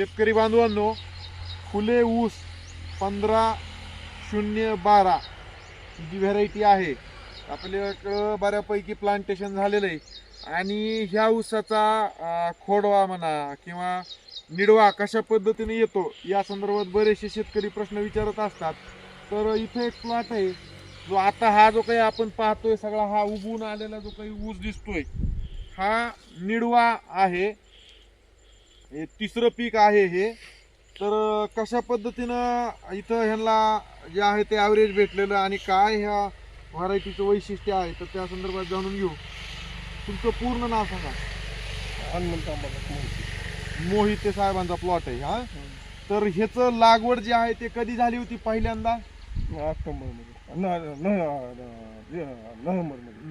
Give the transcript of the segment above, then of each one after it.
शेतकरी बांधवांनो फुले ऊस पंधरा शून्य बारा जी व्हेरायटी आहे. आपल्याकडं बऱ्यापैकी प्लांटेशन झालेलं आहे. आणि ह्या ऊसाचा खोडवा म्हणा किंवा निडवा कशा पद्धतीने येतो या संदर्भात बरेचसे शेतकरी प्रश्न विचारत असतात. तर इथे एक प्लॉट आहे. जो आता हा जो काही आपण पाहतोय सगळा हा उगवून आलेला जो काही ऊस दिसतोय हा निडवा आहे. हे तिसरं पीक आहे हे. तर कशा पद्धतीनं इथं ह्यांना जे आहे ते ॲव्हरेज भेटलेलं आणि काय ह्या व्हरायटीचं वैशिष्ट्य आहे तर त्या संदर्भात जाणून घेऊ. तुमचं पूर्ण नाव सांगा. माहिती. साहेबांचा प्लॉट आहे हा. तर ह्याचं लागवड जी आहे ते कधी झाली होती पहिल्यांदा? ऑक्टोबरमध्ये.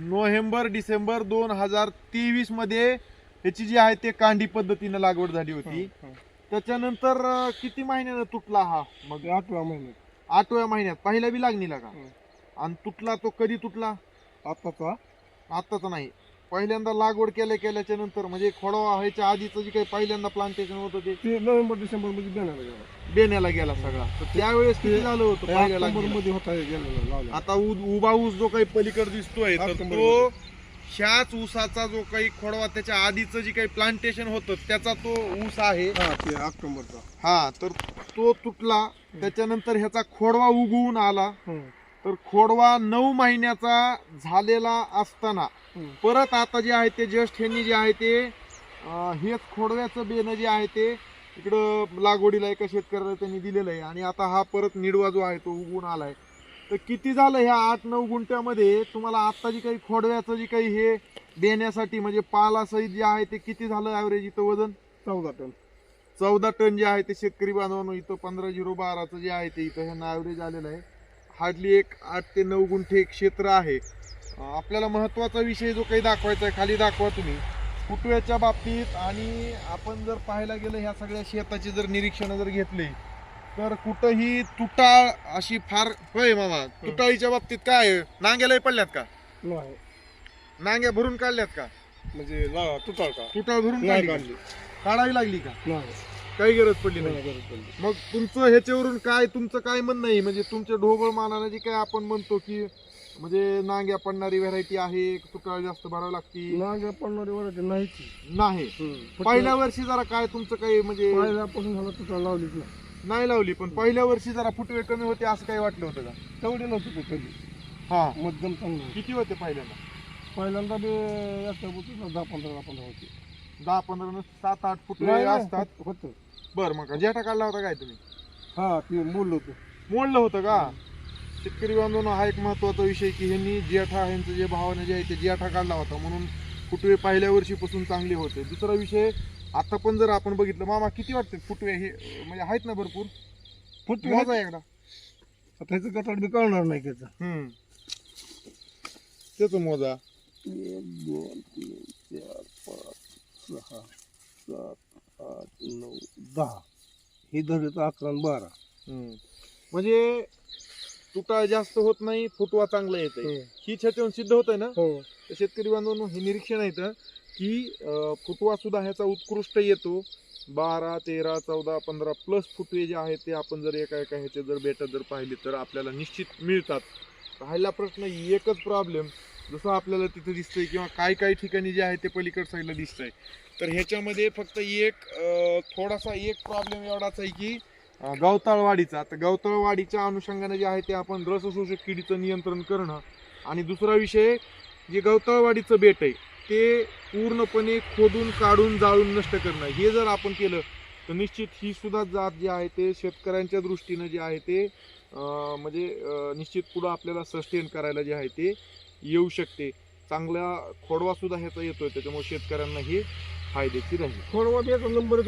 नोव्हेंबर डिसेंबर दोन हजार तेवीसमध्ये ह्याची जी आहे ते कांडी पद्धतीनं लागवड झाली होती. त्याच्यानंतर अं, किती महिन्यानं तुटला हा मग? आठव्या महिन्यात. आठव्या महिन्यात. पहिल्या बी लागणीला का? हं. आणि तुटला तो कधी तुटला? आताचा आत्ताच नाही. पहिल्यांदा लागवड केल्या केल्याच्यानंतर म्हणजे खोडवा व्हायच्या आधीचं जे काही पहिल्यांदा प्लांटेशन होतं ते ते नोव्हेंबर डिसेंबरमध्ये देण्याला गेला. बेण्याला गेला सगळा. तर त्यावेळेस किती झालं होतं पहिल्या ऑक्टोबर लागणीला? मध्ये होता हे गेलेला. आता उ- उभा ऊस जो काही पलीकडे दिसतोय तर ऑक्टोबर तो ह्याच ऊसाचा जो काही खोडवा त्याच्या आधीचं जे काही प्लांटेशन होतं त्याचा तो ऊस आहे. हा ते ऑक्टोबरचा. हा तर तो तुटला. त्याच्यानंतर ह्याचा खोडवा उगवून आला. तर खोडवा नऊ महिन्याचा झालेला असताना. परत आता जे आहे ते जस्ट ह्यांनी जे आहे ते हेच खोडव्याचं बेणं जे आहे ते इकडं लागवडीला एका शेतकऱ्याला त्यांनी दिलेलं आहे. आणि आता हा परत निडवा जो आहे तो उगवून आलाय. तर किती झालं ह्या आठ नऊ गुंठ्यामध्ये? तुम्हाला आता जी काही खोडव्याचं जी काही हे देण्यासाठी म्हणजे पालासहित जे आहे ते किती झालं ॲव्हरेज इथं वजन? चौदा टन. चौदा टन जे आहे ते शेतकरी बांधवांनो इथं पंधरा झिरो बाराचं जे आहे ते इथं ह्यांना ॲव्हरेज आलेलं आहे. हार्डली एक आठ ते नऊ गुंठे एक क्षेत्र आहे. आपल्याला महत्त्वाचा विषय जो काही दाखवायचा आहे खाली दाखवा तुम्ही. फुटव्याच्या बाबतीत आणि आपण जर पाहायला गेलं ह्या सगळ्या शेताची जर निरीक्षणं जर घेतली तर कुठंही तुटाळ अशी फार होय मामा तुटाळीच्या बाबतीत काय आहे? नांग्यालाही पडल्यात का? नाही. नांग्या भरून काढल्यात का? म्हणजे ला- तुटाळ का? तुटाळ भरून नाही काढली का? काढावी लागली का? नाही. काही गरज पडली नाही. नाही गरज पडली. मग तुमचं ह्याच्यावरून काय तुमचं काय म्हणणं आहे? म्हणजे तुमच्या ढोबळ मानानं जे काय आपण म्हणतो की म्हणजे नांग्या पडणारी व्हरायटी आहे तुटाळ जास्त भरावी लागती? नाग पडणारी वरायटी नाहीच. नाही. हं. पहिल्या वर्षी जरा काय तुमचं काही म्हणजे पहिल्यापासून झाला तुटाळ लावलीच नाही. नाही लावली पण पहिल्या वर्षी जरा फुटवे कमी होते असं काही वाटलं होतं का? तेवढे नव्हते ते कधी. हा. मध्यम चांगलं. किती होते पहिल्यांदा? पहिल्यांदा बी याच्या होती ना दहा पंधरा दहा पंधरा होती. दहा पंधरा न सात आठ फुटवे नाही, नाही, असतात? होत- होतं. बरं मग जेठा काढला होता काय तुम्ही? हा ते बोललो होतो. मोडलं होतं का? शेतकरी बांधवांनो हा एक महत्त्वाचा विषय की ह्यांनी जेठा ह्यांचं जे भावाने जे आहे ते जेठा काढला होता. म्हणून फुटवे पहिल्या वर्षीपासून चांगले होते. दुसरा विषय आता पण जर आपण बघितलं मामा किती वाटते फुटवे हे म्हणजे आहेत ना भरपूर? फुटवे? मोजा एकदा. त्याचं कटाड बी कळणार नाही त्याचं. हम्म. त्याच मोजा. एक दोन तीन चार पाच सहा सात आठ नऊ दहा. हे धरलं अकरा आणि बारा. हम्म. म्हणजे तुटा जास्त होत नाही फुटवा चांगला येत हो. ही छातीवरून सिद्ध होत आहे ना? हो. तर शेतकरी बांधवांनो हे निरीक्षण आहे इथं. की फुटवासुद्धा फुटवा सुद्धा ह्याचा उत्कृष्ट येतो. बारा तेरा चौदा पंधरा प्लस फुटवे जे आहेत ते आपण जर एका एका ह्याचे जर बेटा जर पाहिले तर आपल्याला निश्चित मिळतात. राहिला प्रश्न एकच प्रॉब्लेम जसं आपल्याला तिथे दिसतंय किंवा काही काही ठिकाणी जे आहे ते पलीकड साईडला दिसतंय. तर ह्याच्यामध्ये फक्त एक थोडासा एक प्रॉब्लेम एवढाच आहे की गवताळवाडीचा. तर गवताळवाडीच्या अनुषंगाने जे आहे ते आपण रस शोषक किडीचं नियंत्रण करणं. आणि दुसरा विषय जे गवताळवाडीचं बेट आहे ते पूर्णपणे खोदून काढून जाळून नष्ट करणं. हे जर आपण केलं तर निश्चित ही सुद्धा जात जी आहे ते शेतकऱ्यांच्या दृष्टीनं जे आहे ते म्हणजे निश्चित पुढं आपल्याला सस्टेन करायला जे आहे ते येऊ शकते. चांगला खोडवा सुद्धा ह्याचा येतोय त्याच्यामुळे शेतकऱ्यांना हे फायद्याची आहे खोडवा बी याचा नंबर